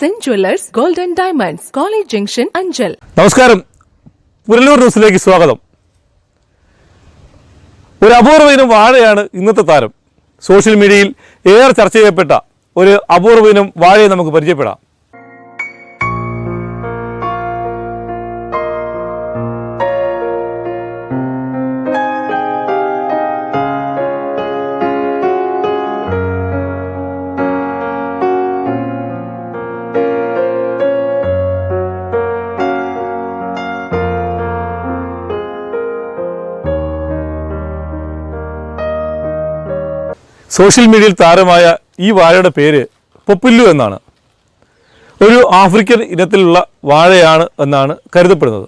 Saint jewellers golden diamonds college junction Anchal നമസ്കാരം. പുരലൂർ ന്യൂസിലേക്ക് സ്വാഗതം. ഒരു അപൂർവ ഇനം വാഴയാണ് ഇന്നത്തെ താരം. സോഷ്യൽ മീഡിയയിൽ ഏറെ ചർച്ച ചെയ്യപ്പെട്ട ഒരു അപൂർവ ഇനം വാഴയെ നമുക്ക് പരിചയപ്പെടാം. സോഷ്യൽ മീഡിയയിൽ താരമായ ഈ വാഴയുടെ പേര് പൊപ്പില്ലു എന്നാണ്. ഒരു ആഫ്രിക്കൻ ഇനത്തിലുള്ള വാഴയാണ് എന്നാണ് കരുതപ്പെടുന്നത്.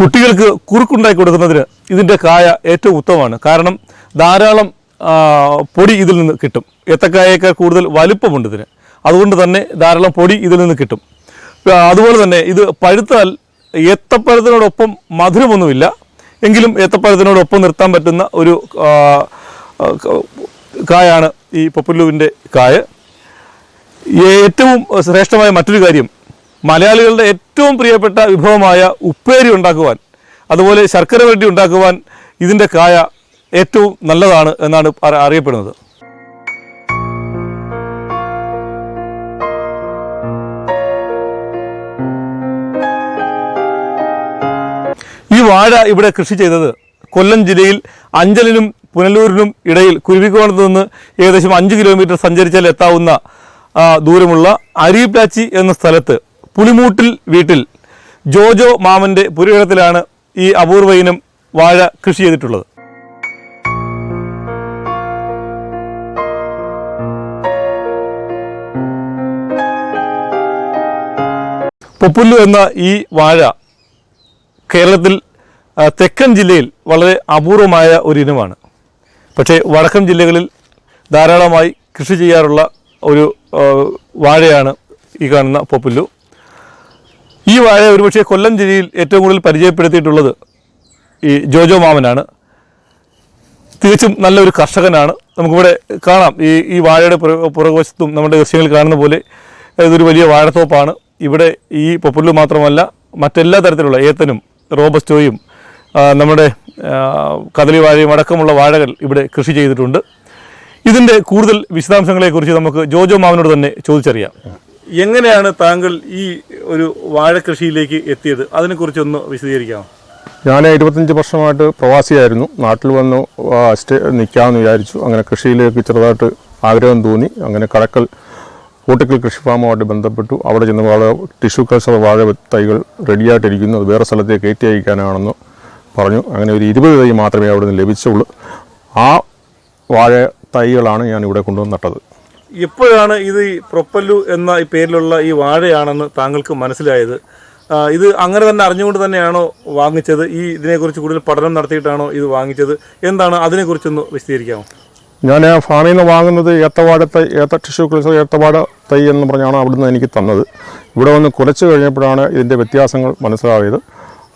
കുട്ടികൾക്ക് കുറുക്കുണ്ടാക്കി കൊടുക്കുന്നതിന് ഇതിന്റെ കായ ഏറ്റവും ഉത്തമമാണ്. കാരണം ധാരാളം പൊടി ഇതിൽ നിന്ന് കിട്ടും. ഏത്തക്കായേക്കാൾ കൂടുതൽ വലുപ്പമുണ്ട് ഇതിന്. അതുകൊണ്ട് തന്നെ ധാരാളം പൊടി ഇതിൽ നിന്ന് കിട്ടും. അതുപോലെ തന്നെ ഇത് പഴുത്താൽ ഏത്തപ്പഴത്തിനോടൊപ്പം മധുരമൊന്നുമില്ല. എങ്കിലും ഏത്തപ്പഴത്തിനോടൊപ്പം നിർത്താൻ പറ്റുന്ന ഒരു കായാണ് ഈ പൊപ്പുല്ലുവിന്റെ കായ. ഏറ്റവും ശ്രേഷ്ഠമായ മറ്റൊരു കാര്യം മലയാളികളുടെ ഏറ്റവും പ്രിയപ്പെട്ട വിഭവമായ ഉപ്പേരി ഉണ്ടാക്കുവാൻ അതുപോലെ ശർക്കര വരട്ടി ഉണ്ടാക്കുവാൻ ഇതിന്റെ കായ ഏറ്റവും നല്ലതാണ് എന്നാണ് അറിയപ്പെടുന്നത്. വാഴ ഇവിടെ കൃഷി ചെയ്തത് കൊല്ലം ജില്ലയിൽ അഞ്ചലിനും പുനലൂരിനും ഇടയിൽ കുരുവിക്കോണത്ത് നിന്ന് ഏകദേശം അഞ്ച് കിലോമീറ്റർ സഞ്ചരിച്ചാൽ എത്താവുന്ന ദൂരമുള്ള അരിപ്ലാച്ചി എന്ന സ്ഥലത്ത് പുളിമൂട്ടിൽ വീട്ടിൽ ജോജോ മാമന്റെ പുരയിടത്തിലാണ് ഈ അപൂർവ ഇനം വാഴ കൃഷി ചെയ്തിട്ടുള്ളത്. പൊപ്പുല്ലു എന്ന ഈ വാഴ കേരളത്തിൽ തെക്കൻ ജില്ലയിൽ വളരെ അപൂർവമായ ഒരു ഇനമാണ്. പക്ഷേ വടക്കൻ ജില്ലകളിൽ ധാരാളമായി കൃഷി ചെയ്യാറുള്ള ഒരു വാഴയാണ് ഈ കാണുന്ന പൊപ്പുല്ലു. ഈ വാഴ ഒരുപക്ഷെ കൊല്ലം ജില്ലയിൽ ഏറ്റവും കൂടുതൽ പരിചയപ്പെടുത്തിയിട്ടുള്ളത് ഈ ജോജോ മാമനാണ്. തികച്ചും നല്ലൊരു കർഷകനാണ്. നമുക്കിവിടെ കാണാം. ഈ ഈ വാഴയുടെ പുറ- പുറകുവശത്തും നമ്മുടെ ദൃശ്യങ്ങളിൽ കാണുന്ന പോലെ ഇതൊരു വലിയ വാഴത്തോപ്പാണ്. ഇവിടെ ഈ പൊപ്പുല്ലു മാത്രമല്ല മറ്റെല്ലാ തരത്തിലുള്ള ഏത്തനും റോബസ്റ്റോയും നമ്മുടെ കദലി വാഴയും അടക്കമുള്ള വാഴകൾ ഇവിടെ കൃഷി ചെയ്തിട്ടുണ്ട്. ഇതിന്റെ കൂടുതൽ വിശദാംശങ്ങളെക്കുറിച്ച് നമുക്ക് ജോജോ മാമനോട് തന്നെ ചോദിച്ചറിയാം. എങ്ങനെയാണ് താങ്കൾ ഈ ഒരു വാഴ കൃഷിയിലേക്ക് എത്തിയത്? അതിനെക്കുറിച്ചൊന്ന് വിശദീകരിക്കാമോ? ഞാൻ ഇരുപത്തഞ്ച് വർഷമായിട്ട് പ്രവാസിയായിരുന്നു. നാട്ടിൽ വന്ന് സ്റ്റേ നിൽക്കാമെന്ന് വിചാരിച്ചു. അങ്ങനെ കൃഷിയിലേക്ക് ചെറുതായിട്ട് ആഗ്രഹം തോന്നി. അങ്ങനെ കടക്കൽ കൂട്ടിക്കൽ കൃഷി ഫാമുമായിട്ട് ബന്ധപ്പെട്ടു. അവിടെ ചെന്ന് വാഴ ടിഷ്യൂ കൾച്ചർ വാഴ തൈകൾ റെഡിയായിട്ടിരിക്കുന്നു. അത് വേറെ സ്ഥലത്തേക്ക് കയറ്റി അയക്കാനാണെന്ന് പറഞ്ഞു. അങ്ങനെ ഒരു ഇരുപത് തൈ മാത്രമേ അവിടെ നിന്ന് ലഭിച്ചുള്ളൂ. ആ വാഴ തൈകളാണ് ഞാൻ ഇവിടെ കൊണ്ടുവന്ന് നട്ടത്. എപ്പോഴാണ് ഇത് ഈ പ്രൊപ്പല്ലു എന്ന ഈ പേരിലുള്ള ഈ വാഴയാണെന്ന് താങ്കൾക്ക് മനസ്സിലായത്. ഇത് അങ്ങനെ തന്നെ അറിഞ്ഞുകൊണ്ട് തന്നെയാണോ വാങ്ങിച്ചത്? ഈ ഇതിനെക്കുറിച്ച് കൂടുതൽ പഠനം നടത്തിയിട്ടാണോ ഇത് വാങ്ങിച്ചത്? എന്താണ് അതിനെക്കുറിച്ചൊന്ന് വിശദീകരിക്കാമോ? ഞാൻ ഫാമിൽ നിന്ന് വാങ്ങുന്നത് ഏത്തവാട തൈ ഏത്ത ടിഷ്യൂ കൾച്ചർ ഏത്തവാട തൈ എന്ന് പറഞ്ഞാണ് അവിടുന്ന് എനിക്ക് തന്നത്. ഇവിടെ വന്ന് കുലച്ച് കഴിഞ്ഞപ്പോഴാണ് ഇതിന്റെ വ്യത്യാസങ്ങൾ മനസ്സിലായത്.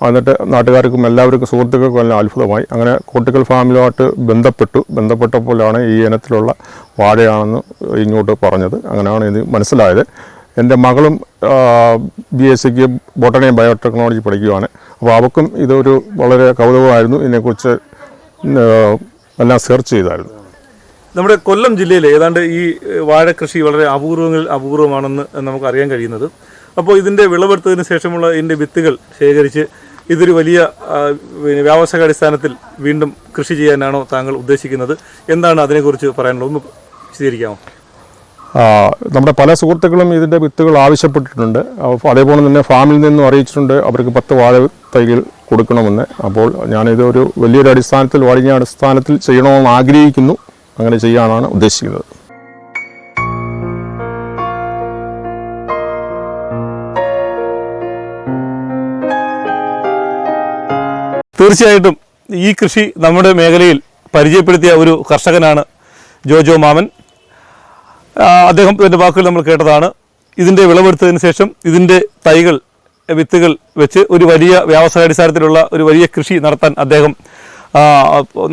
എന്നിട്ട് നാട്ടുകാർക്കും എല്ലാവർക്കും സുഹൃത്തുക്കൾക്കും എല്ലാം അത്ഭുതമായി. അങ്ങനെ കോട്ടിക്കൽ ഫാമിലുമായിട്ട് ബന്ധപ്പെട്ടു. ബന്ധപ്പെട്ടപ്പോഴാണ് ഈ ഇനത്തിലുള്ള വാഴയാണെന്ന് ഇങ്ങോട്ട് പറഞ്ഞത്. അങ്ങനെയാണ് ഇത് മനസ്സിലായത്. എന്റെ മകളും ബി എസ് സിക്ക് ബോട്ടണി ബയോടെക്നോളജി പഠിക്കുകയാണ്. അപ്പോൾ അവൾക്കും ഇതൊരു വളരെ കൗതുകമായിരുന്നു. ഇതിനെക്കുറിച്ച് എല്ലാം സെർച്ച് ചെയ്തായിരുന്നു. നമ്മുടെ കൊല്ലം ജില്ലയിൽ ഏതാണ്ട് ഈ വാഴ കൃഷി വളരെ അപൂർവങ്ങളിൽ അപൂർവമാണെന്ന് നമുക്ക് അറിയാൻ കഴിയുന്നത്. അപ്പോൾ ഇതിന്റെ വിളവെടുത്തതിന് ശേഷമുള്ള ഇതിന്റെ വിത്തുകൾ ശേഖരിച്ച് ഇതൊരു വലിയ വ്യാവസായികാടിസ്ഥാനത്തിൽ വീണ്ടും കൃഷി ചെയ്യാനാണോ താങ്കൾ ഉദ്ദേശിക്കുന്നത്? എന്താണ് അതിനെക്കുറിച്ച് പറയാനുള്ളത്? ഒന്ന് വിശദീകരിക്കാമോ? നമ്മുടെ പല സുഹൃത്തുക്കളും ഇതിന്റെ വിത്തുകൾ ആവശ്യപ്പെട്ടിട്ടുണ്ട്. അതേപോലെ തന്നെ ഫാമിൽ നിന്നും അറിയിച്ചിട്ടുണ്ട്. അവർക്ക് പത്ത് വാഴ തൈകൾ കൊടുക്കണമെന്ന്. അപ്പോൾ ഞാനിത് ഒരു വലിയൊരു അടിസ്ഥാനത്തിൽ വലിയ അടിസ്ഥാനത്തിൽ ചെയ്യണമെന്ന് ആഗ്രഹിക്കുന്നു. അങ്ങനെ ചെയ്യാനാണ് ഉദ്ദേശിക്കുന്നത്. തീർച്ചയായിട്ടും ഈ കൃഷി നമ്മുടെ മേഖലയിൽ പരിചയപ്പെടുത്തിയ ഒരു കർഷകനാണ് ജോജോ മാമൻ. അദ്ദേഹം അദ്ദേഹത്തിന്റെ വാക്കുകൾ നമ്മൾ കേട്ടതാണ്. ഇതിന്റെ വിളവെടുത്തതിന് ശേഷം ഇതിന്റെ തൈകൾ വിത്തുകൾ വെച്ച് ഒരു വലിയ വ്യാവസായിക അടിസ്ഥാനത്തിലുള്ള ഒരു വലിയ കൃഷി നടത്താൻ അദ്ദേഹം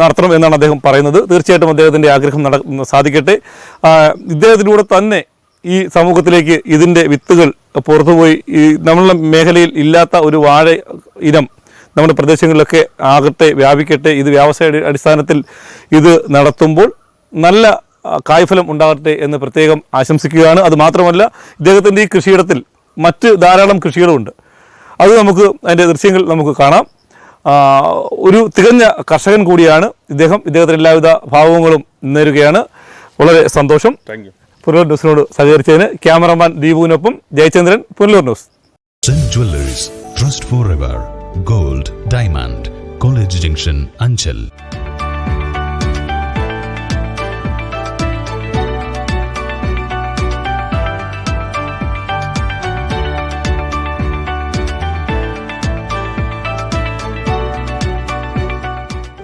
നടത്തണം എന്നാണ് അദ്ദേഹം പറയുന്നത്. തീർച്ചയായിട്ടും അദ്ദേഹത്തിന്റെ ആഗ്രഹം നട സാധിക്കട്ടെ. ഇദ്ദേഹത്തിലൂടെ തന്നെ ഈ സമൂഹത്തിലേക്ക് ഇതിന്റെ വിത്തുകൾ പുറത്തുപോയി. ഈ നമ്മളുടെ മേഖലയിൽ ഇല്ലാത്ത ഒരു വാഴ ഇനം നമ്മുടെ പ്രദേശങ്ങളിലൊക്കെ ആകട്ടെ വ്യാപിക്കട്ടെ ഇത് വ്യവസായ അടിസ്ഥാനത്തിൽ ഇത് നടത്തുമ്പോൾ നല്ല കായ്ഫലം ഉണ്ടാകട്ടെ എന്ന് പ്രത്യേകം ആശംസിക്കുകയാണ്. അത് മാത്രമല്ല ഇദ്ദേഹത്തിന്റെ ഈ കൃഷിയിടത്തിൽ മറ്റ് ധാരാളം കൃഷികളുമുണ്ട്. അത് നമുക്ക് അതിന്റെ ദൃശ്യങ്ങൾ നമുക്ക് കാണാം. ഒരു തികഞ്ഞ കർഷകൻ കൂടിയാണ് ഇദ്ദേഹം. ഇദ്ദേഹത്തിന് എല്ലാവിധ ഭാവങ്ങളും നേരുകയാണ്. വളരെ സന്തോഷം. താങ്ക് യു പുനലൂർ ന്യൂസിനോട് സഹകരിച്ചതിന് cameraman ദീപുവിനൊപ്പം Jayachandran Punalur news. Trust for Trust Forever, diamond college junction Anchal.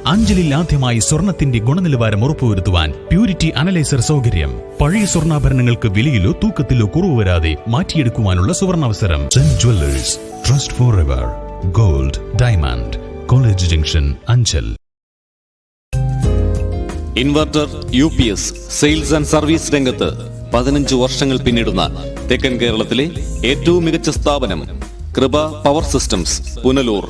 അഞ്ചലിൽ ആദ്യമായി സ്വർണത്തിന്റെ ഗുണനിലവാരം ഉറപ്പുവരുത്തുവാൻ പ്യൂരിറ്റി അനലൈസർ സൗകര്യം. പഴയ സ്വർണാഭരണങ്ങൾക്ക് വിലയിലോ തൂക്കത്തിലോ കുറവ് വരാതെ മാറ്റിയെടുക്കുവാനുള്ള സുവർണാവസരം saint jewellers trust forever gold diamond college junction Anchal. Inverter U P S sales and service രംഗത്ത് പതിനഞ്ച് വർഷങ്ങൾ പിന്നിടുന്ന തെക്കൻ കേരളത്തിലെ ഏറ്റവും മികച്ച സ്ഥാപനം കൃപ പവർ സിസ്റ്റംസ് പുനലൂർ.